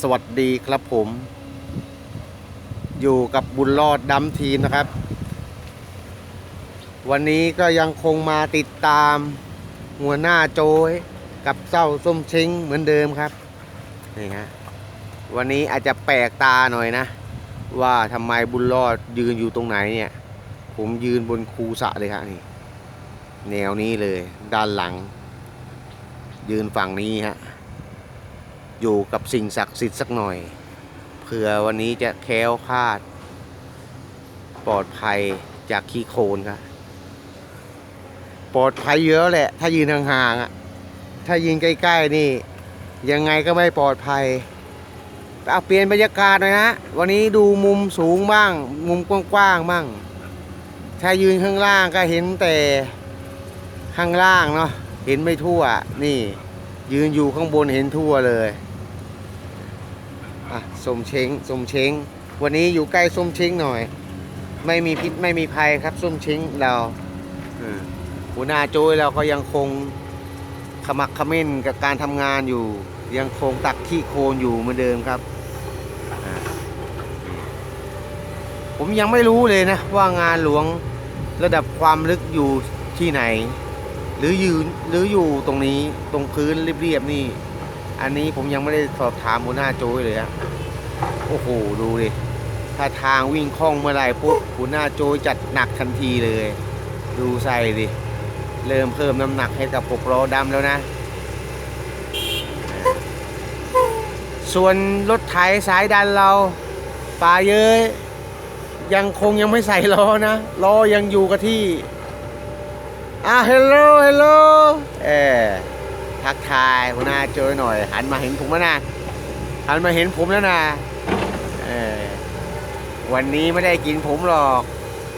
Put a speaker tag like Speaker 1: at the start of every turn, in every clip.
Speaker 1: สวัสดีครับผม อยู่กับบุญรอดดำทีมนะครับ วันนี้ก็ยังคงมาติดตาม หัวหน้าโจยกับเจ้าส้มเช้งเหมือนเดิมครับนี่ฮะวันนี้อาจจะแปลกตาหน่อยนะ ว่าทำไมบุญรอดยืนอยู่ตรงไหนเนี่ย ผมยืนบนคูสะเลยครับนี่แนวนี้เลย ด้านหลัง ยืนฝั่งนี้ฮะ อยู่กับสิ่งศักดิ์สิทธิ์สักหน่อย เผื่อวันนี้จะแค้วคลาด ปลอดภัยจากขี้โคลนครับปลอดภัยเยอะแหละ ถ้ายืนห่างๆอะ ถ้ายืนใกล้ๆนี่ ยังไงก็ไม่ปลอดภัยเอาเปลี่ยนบรรยากาศหน่อยนะวันนี้ดูมุมสูงบ้าง มุมกว้างๆบ้าง ถ้ายืนข้างล่างก็เห็นแต่ข้างล่างเนาะเห็นไม่ทั่ว นี่ ยืนอยู่ข้างบนเห็นทั่วเลย อะส้มเช้งส้มเช้งวันนี้อยู่ใกล้ส้มเช้งหน่อย ไม่มีพิษไม่มีภัยครับส้มเช้งเราหัวหน้าโจ้ยเราก็ยังคงขมักขม้นกับการทำงานอยู่ ยังคงตักขี้โคลนอยู่เหมือนเดิมครับ ผมยังไม่รู้เลยนะ ว่างานหลวงระดับความลึกอยู่ที่ไหน หรือยืนหรืออยู่ตรงนี้ตรงพื้นเรียบๆนี่ อันนี้ผมยังไม่ได้สอบถามหัวหน้าโจ้ยเลยฮะโอ้โห ดูดิ ถ้าทางวิ่งคล่องเมื่อไหร่ปุ๊บหัวหน้าโจ้ยจัดหนักทันทีเลย ดูใส่ดิ เริ่มเพิ่มน้ำหนักให้กับหกล้อดำแล้วนะ ส่วนรถไถสายดันเราป่าเย้ยยังคงยังไม่ใส่ล้อนะล้อยังอยู่กับที่ อะ เฮลโลเฮลโลเออ ทักทายหัวหน้าโจยหน่อย หันมาเห็นผมแล้วนะหันมาเห็นผมแล้วนะเออวันนี้ไม่ได้กินผมหรอก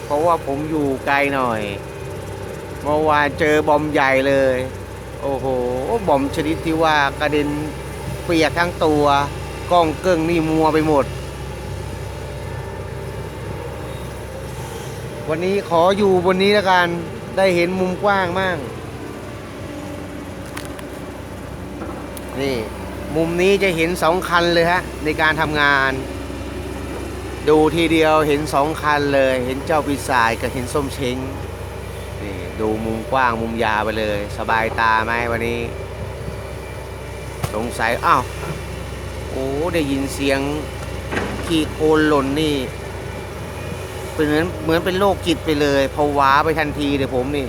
Speaker 1: เพราะว่าผมอยู่ไกลหน่อยเมื่อวานเจอบอมใหญ่เลย โอ้โหบอมชนิดที่ว่ากระเด็นเปียกทั้งตัวกล้องเกิ้งนี่มัวไปหมด วันนี้ขออยู่บนนี้แล้วกัน ได้เห็นมุมกว้างมั่ง นี่มุมนี้จะเห็นสองคันเลยฮะในการทำงาน ดูทีเดียวเห็นสองคันเลย เห็นเจ้าปีศาจกับเห็นส้มเช้งนี่ดูมุมกว้างมุมยาวไปเลย สบายตาไหมวันนี้ สงสัยอ้าวโอ้ได้ยินเสียงขี้โคลนหล่นนี่เป็นเหมือนเหมือนเป็นโรคจิตไปเลยผวาไปทันทีเลยผมนี่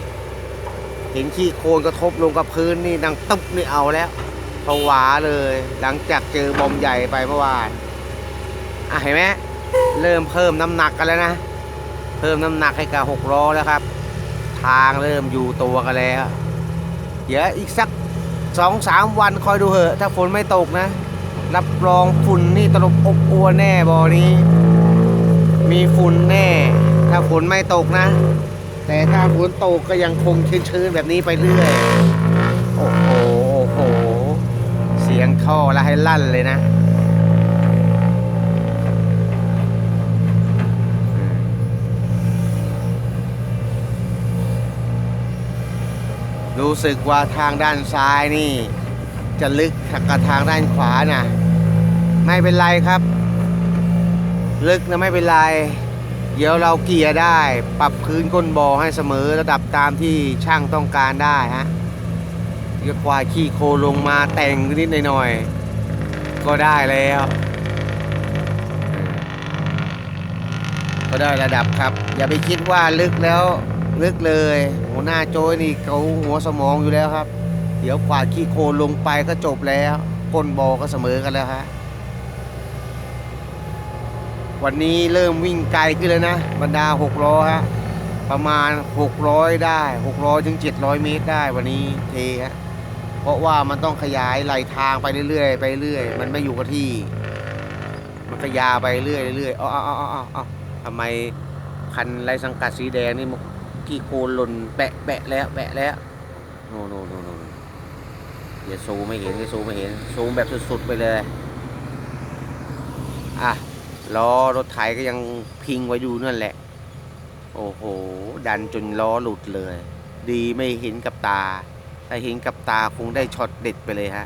Speaker 1: เห็นขี้โคลนกระทบลงกับพื้นนี่ดังตุ๊บนี่เอาแล้ว ผวาเลย หลังจากเจอบอมใหญ่ไปเมื่อวานอะเห็นไหมเริ่มเพิ่มน้ำหนักกันแล้วนะ เพิ่มน้ำหนักให้กับหกล้อแล้วครับ ทางเริ่มอยู่ตัวกันแล้ว เดี๋ยวอีกสักสองสามวันคอยดูเหอะ ถ้าฝนไม่ตกนะ รับรองฝุ่นนี่ตลบอบอวนแน่บอนี้ มีฝุ่นแน่ ถ้าฝนไม่ตกนะ แต่ถ้าฝนตกก็ยังคงชื้นๆแบบนี้ไปเรื่อย โอ้โห ยงท่อแล้วให้ลั่นเลยนะรู้สึกว่าทางด้านซ้ายนี่ จะลึกกับทางด้านขวานะไม่เป็นไรครับ ลึกนะไม่เป็นไร เดี๋ยวเราเกียร์ได้ ปรับพื้นก้นบ่อให้เสมอระดับตามที่ช่างต้องการได้ฮะ เดี๋ยวควายขี้โคลงมาแต่งนิดหน่อยๆก็ได้แล้ว ก็ได้ระดับครับ อย่าไปคิดว่าลึกแล้วลึกเลยหัวหน้าโจ้ยนี่เขาหัวสมองอยู่แล้วครับ เดี๋ยวกวาดขี้โคลนลงไปก็จบแล้วก้นบอก็เสมอกันแล้วฮะวันนี้เริ่มวิ่งไกลขึ้นแล้วนะ บรรดาหกล้อฮะประมาณ 600 ได้ 600 ถึง 700 เมตรได้วันนี้เทฮะ เพราะว่ามันต้องขยายไหลทางไปเรื่อยๆไปเรื่อยมันไม่อยู่กับที่ มันขยายไปเรื่อยๆเรื่อยอ๋ออ๋ออ๋ออ๋อทำไมคันไรสังกัดสีแดงนี่มันกี่โคลนหล่นแปะแปะแล้วแปะแล้วโน่โน่โน่โน่อย่าซูไม่เห็นอย่าซูไม่เห็นซูมแบบสุดๆไปเลยอะล้อรถไถก็ยังพิงไว้อยู่นั่นแหละ โอ้โห ดันจนล้อหลุดเลย ดีไม่เห็นกับตา ถ้าเห็นกับตาคงได้ช็อตเด็ดไปเลยฮะ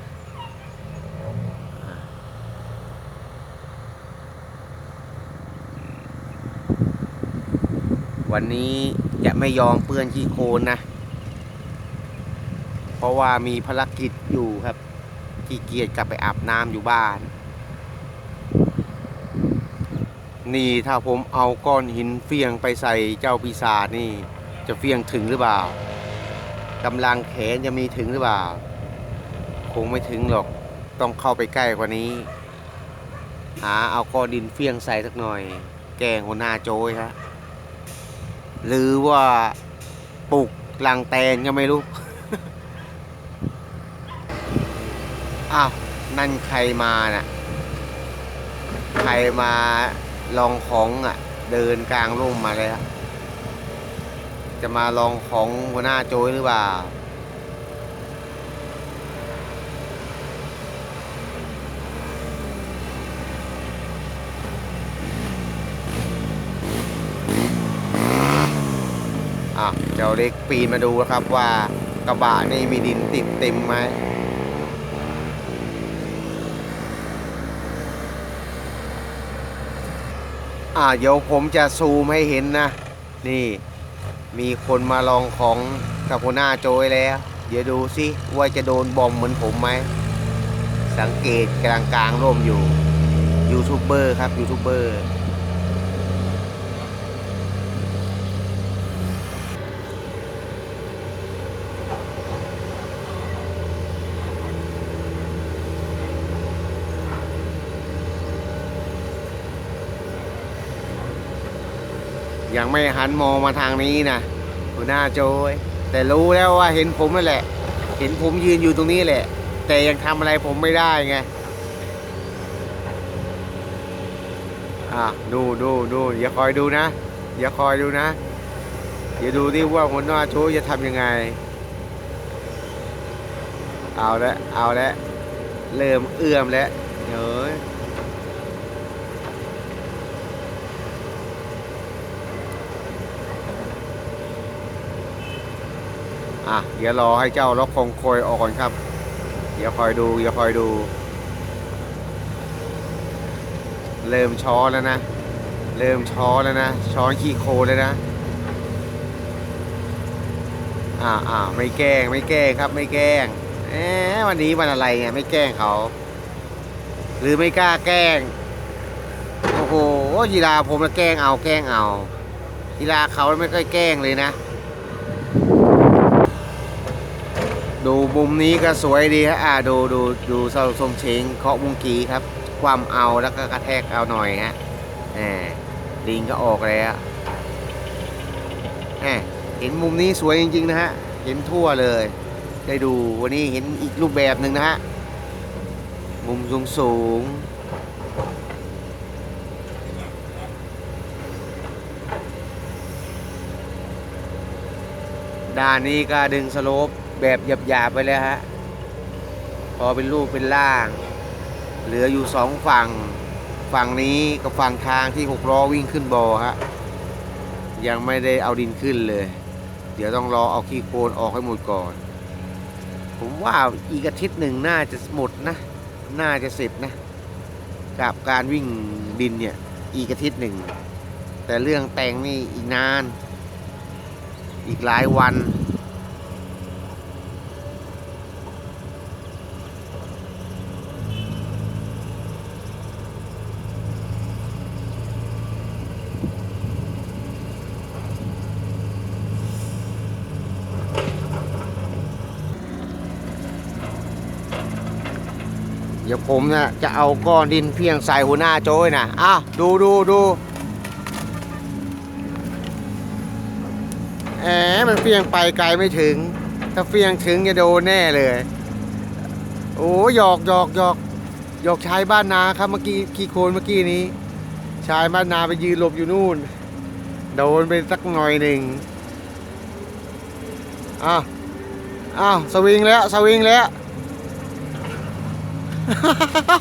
Speaker 1: วันนี้จะไม่ยอมเปื้อนขี้โคลนนะ เพราะว่ามีภารกิจอยู่ครับที่เกียจกลับไปอาบน้ำอยู่บ้าน นี่ถ้าผมเอาก้อนหินเฟียงไปใส่เจ้าปีศาจนี่ จะเฟียงถึงหรือเปล่า กำลังแขนจะมีถึงหรือเปล่า คงไม่ถึงหรอกต้องเข้าไปใกล้กว่านี้ หาเอาก้อนดินเฟียงใส่สักหน่อย แกงหัวหน้าโจยฮะหรือว่าปลุกลังแตนก็ไม่รู้ อ้าว นั่นใครมาน่ะ ใครมาลองของอะ เดินกลางร่มมาเลยครับ จะมาลองของหัวหน้าโจยหรือเปล่า อะ เจ้าเล็กปีนมาดูนะครับว่ากระบะนี่มีดินติดเต็มไหมอ่าเดี๋ยวผมจะซูมให้เห็นนะ นี่ มีคนมาลองของกับหัวหน้าโจยแล้ว เดี๋ยวดูสิว่าจะโดนบอมเหมือนผมไหม สังเกตกลางกลางๆร่มอยู่ ยูทูบเบอร์ครับยูทูบเบอร์ ยังไม่หันมองมาทางนี้นะหัวหน้าโจยแต่รู้แล้วว่าเห็นผมนั่นแหละ เห็นผมยืนอยู่ตรงนี้แหละ แต่ยังทำอะไรผมไม่ได้ไงอะดูดูดูอย่าคอยดูนะ อย่าคอยดูนะอย่าดูดิว่าหัวหน้าโจยจะทำยังไง เอาละเอาละเริ่มเอื้อมแล้วเฮ้ย เดี๋ยวรอให้เจ้าล็อกคงโคยออกก่อนครับ เดี๋ยวคอยดูเดี๋ยวคอยดู เริ่มช้อแล้วนะ เริ่มช้อแล้วนะช้อนขี้โคลนแล้วนะอ่าอ่าไม่แกล้งไม่แกล้งครับ ไม่แกล้งเอ๊วันนี้วันอะไรไงไม่แกล้งเขา หรือไม่กล้าแกล้งโอ้โหยีราผมจะแกล้งเอาแกล้งเอายีราเขาไม่ค่อยแกล้งเลยนะ ดูมุมนี้ก็สวยดีฮะอ่าดูดูดูเสาสมเชงเคาะมุงกีครับ ความเอาแล้วก็กระแทกเอาหน่อยฮะแหมลิงก็ออกแล้วแหมเห็นมุมนี้สวยจริงๆนะฮะ เห็นทั่วเลย ได้ดูวันนี้เห็นอีกรูปแบบหนึ่งนะฮะ มุมสูงสูงๆด้านนี้ก็ดึงสโลป แบบหยาบๆไปเลยฮะ พอเป็นรูปเป็นล่าง เหลืออยู่สองฝั่ง ฝั่งนี้กับฝั่งทางที่หกล้อวิ่งขึ้นบอฮะ ยังไม่ได้เอาดินขึ้นเลย เดี๋ยวต้องรอเอาขี้โคลนออกให้หมดก่อน ผมว่าอีกอาทิตย์หนึ่งน่าจะหมดนะ น่าจะเสร็จนะ กับการวิ่งดินเนี่ย อีกอาทิตย์หนึ่ง แต่เรื่องแต่งนี่อีกนาน อีกหลายวัน ดี๋ยวผมนะจะเอาก้อนดินเพียงใส่หัวหน้าโจ้ยนะอ้าวดูดูดูแหมมันเฟียงไปไกลไม่ถึง ถ้าเฟียงถึงจะโดนแน่เลย โอ้หยอกหยอกหยอกหยอกชายบ้านนาครับเมื่อกี้ขี้โคนเมื่อกี้นี้ ชายบ้านนาไปยืนหลบอยู่นู่น โดนไปสักหน่อยหนึ่งอ้าวอ้าวสวิงแล้วสวิงแล้ว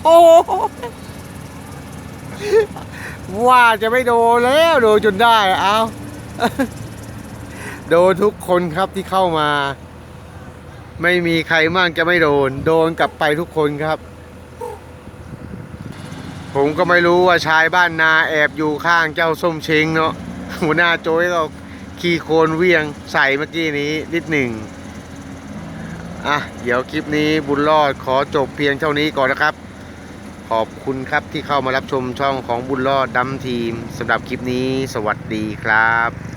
Speaker 1: โอ้ว่าจะไม่โดนแล้วโดนจนได้เอาโดนทุกคนครับที่เข้ามา ไม่มีใครมั่งจะไม่โดน โดนกลับไปทุกคนครับ ผมก็ไม่รู้ว่าชายบ้านนาแอบอยู่ข้างเจ้าส้มเชงเนาะหัวหน้าโจ้ยก็ขี้โคลนเวียงใส่เมื่อกี้นี้นิดหนึ่ง อะเดี๋ยวคลิปนี้บุญรอดขอจบเพียงเท่านี้ก่อนนะครับ ขอบคุณครับที่เข้ามารับชมช่องของบุญรอดดัมทีมสำหรับคลิปนี้ สวัสดีครับ